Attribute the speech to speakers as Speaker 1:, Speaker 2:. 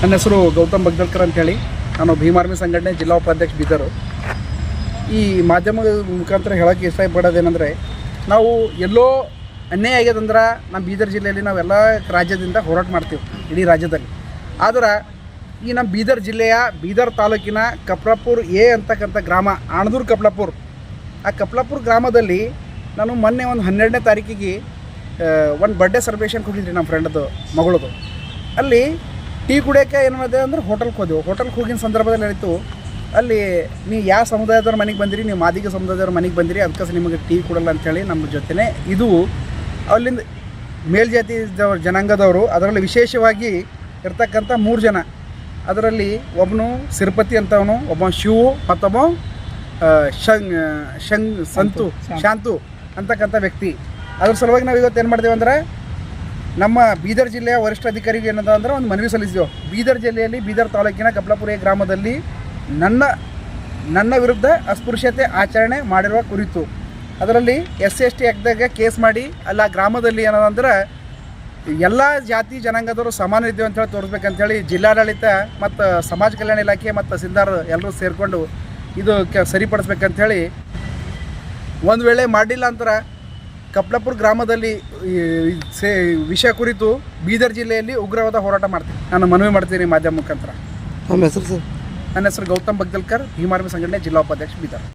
Speaker 1: ನನ್ನ ಹೆಸರು ಗೌತಮ್ ಬಗ್ದಲ್ಕರ್ ಅಂತೇಳಿ. ನಾನು ಭೀಮಾರ್ಮಿ ಸಂಘಟನೆ ಜಿಲ್ಲಾ ಉಪಾಧ್ಯಕ್ಷ ಬೀದರು. ಈ ಮಾಧ್ಯಮದ ಮುಖಾಂತರ ಹೇಳೋಕ್ಕೆ ಇಷ್ಟಪಡೋದೇನೆಂದರೆ ನಾವು ಎಲ್ಲೋ ಅನ್ಯಾಯ ಆಗ್ಯದಂದ್ರೆ ನಮ್ಮ ಬೀದರ್ ಜಿಲ್ಲೆಯಲ್ಲಿ ನಾವೆಲ್ಲ ರಾಜ್ಯದಿಂದ ಹೋರಾಟ ಮಾಡ್ತೀವಿ, ಇಡೀ ರಾಜ್ಯದಲ್ಲಿ. ಆದ್ರೆ ಈ ನಮ್ಮ ಬೀದರ್ ಜಿಲ್ಲೆಯ ಬೀದರ್ ತಾಲೂಕಿನ ಕಪ್ಲಾಪುರ್ ಎ ಅಂತಕ್ಕಂಥ ಗ್ರಾಮ, ಆಣದೂರ್ ಕಪ್ಲಾಪುರ್, ಆ ಕಪ್ಲಾಪುರ್ ಗ್ರಾಮದಲ್ಲಿ ನಾನು ಮೊನ್ನೆ ಒಂದು ಹನ್ನೆರಡನೇ ತಾರೀಕಿಗೆ ಒಂದು ಬರ್ಡೇ ಸೆಲೆಬ್ರೇಷನ್ ಕೊಟ್ಟಿದ್ರಿ ನಮ್ಮ ಫ್ರೆಂಡದು ಮಗಳದು. ಅಲ್ಲಿ ಟೀ ಕುಡಿಯೋಕ್ಕೆ ಏನು ಮಾಡಿದೆ ಅಂದ್ರೆ ಹೋಟೆಲ್ಗೆ ಹೋದೆವು. ಹೋಟೆಲ್ಗೆ ಹೋಗಿನ ಸಂದರ್ಭದಲ್ಲಿ ಏನಿತ್ತು ಅಲ್ಲಿ ನೀವು ಯಾವ ಸಮುದಾಯದವ್ರ ಮನೆಗೆ ಬಂದಿರಿ ನೀವು ಮಾದಿಗ ಸಮುದಾಯದವ್ರ ಮನೆಗೆ ಬಂದಿರಿ ಅದಕ್ಕೆ ನಿಮಗೆ ಟೀ ಕೊಡಲ್ಲ ಅಂಥೇಳಿ ನಮ್ಮ ಜೊತೆನೆ ಇದು. ಅಲ್ಲಿಂದ ಮೇಲ್ಜಾತಿ ಜನಾಂಗದವರು ಅದರಲ್ಲಿ ವಿಶೇಷವಾಗಿ ಇರ್ತಕ್ಕಂಥ ಮೂರು ಜನ. ಅದರಲ್ಲಿ ಒಬ್ಬನು ಸಿರ್ಪತಿ ಅಂತವನು ಒಬ್ಬ ಶಿವು ಮತ್ತೊಬ್ಬ ಶಂಗ್ ಶಂಗ್ ಸಂತು ಶಾಂತು. ಅಂತಕ್ಕಂಥ ವ್ಯಕ್ತಿ. ಅದ್ರ ಸಲುವಾಗಿ ನಾವು ಇವತ್ತು ಏನು ಮಾಡ್ತೀವಿ ಅಂದ್ರೆ ನಮ್ಮ ಬೀದರ್ ಜಿಲ್ಲೆಯ ವರಿಷ್ಠ ಅಧಿಕಾರಿಗೆ ಏನದ ಅಂದ್ರೆ ಒಂದು ಮನವಿ ಸಲ್ಲಿಸಿದೆವು. ಬೀದರ್ ಜಿಲ್ಲೆಯಲ್ಲಿ ಬೀದರ್ ತಾಲೂಕಿನ ಕಪ್ಲಾಪುರ ಗ್ರಾಮದಲ್ಲಿ ನನ್ನ ನನ್ನ ವಿರುದ್ಧ ಅಸ್ಪೃಶ್ಯತೆ ಆಚರಣೆ ಮಾಡಿರುವ ಕುರಿತು. ಅದರಲ್ಲಿ ಎಸ್ ಸಿ ಎಸ್ ಟಿ ಆ್ಯಕ್ಟ್ದಾಗ ಕೇಸ್ ಮಾಡಿ, ಅಲ್ಲ ಗ್ರಾಮದಲ್ಲಿ ಏನಂದ್ರೆ ಎಲ್ಲ ಜಾತಿ ಜನಾಂಗದವರು ಸಮಾನ ಇದ್ದೇವೆ ಅಂತೇಳಿ ತೋರಿಸ್ಬೇಕಂತೇಳಿ ಜಿಲ್ಲಾಡಳಿತ ಮತ್ತು ಸಮಾಜ ಕಲ್ಯಾಣ ಇಲಾಖೆ ಮತ್ತು ಸಿಂಧಾರ್ ಎಲ್ಲರೂ ಸೇರಿಕೊಂಡು ಇದು ಕೆ, ಸರಿಪಡಿಸ್ಬೇಕಂತೇಳಿ ಒಂದು ವೇಳೆ ಮಾಡಿಲ್ಲ ಅಂತರ ಕಪ್ಲಾಪುರ ಗ್ರಾಮದಲ್ಲಿ ಈ ಸೇ ವಿಷಯ ಕುರಿತು ಬೀದರ್ ಜಿಲ್ಲೆಯಲ್ಲಿ ಉಗ್ರವಾದ ಹೋರಾಟ ಮಾಡ್ತೀನಿ. ನಾನು ಮನವಿ ಮಾಡ್ತೀನಿ ಮಾಧ್ಯಮ ಮುಖಾಂತರ.
Speaker 2: ನಮ್ಮ ಹೆಸರು ಸರ್.
Speaker 1: ನನ್ನ ಹೆಸರು ಗೌತಮ್ ಬಗ್ದಲ್ಕರ್ ಭೀಮಾರ್ಮಿ ಸಂಘಟನೆ ಜಿಲ್ಲಾ ಉಪಾಧ್ಯಕ್ಷ ಬೀದರ್.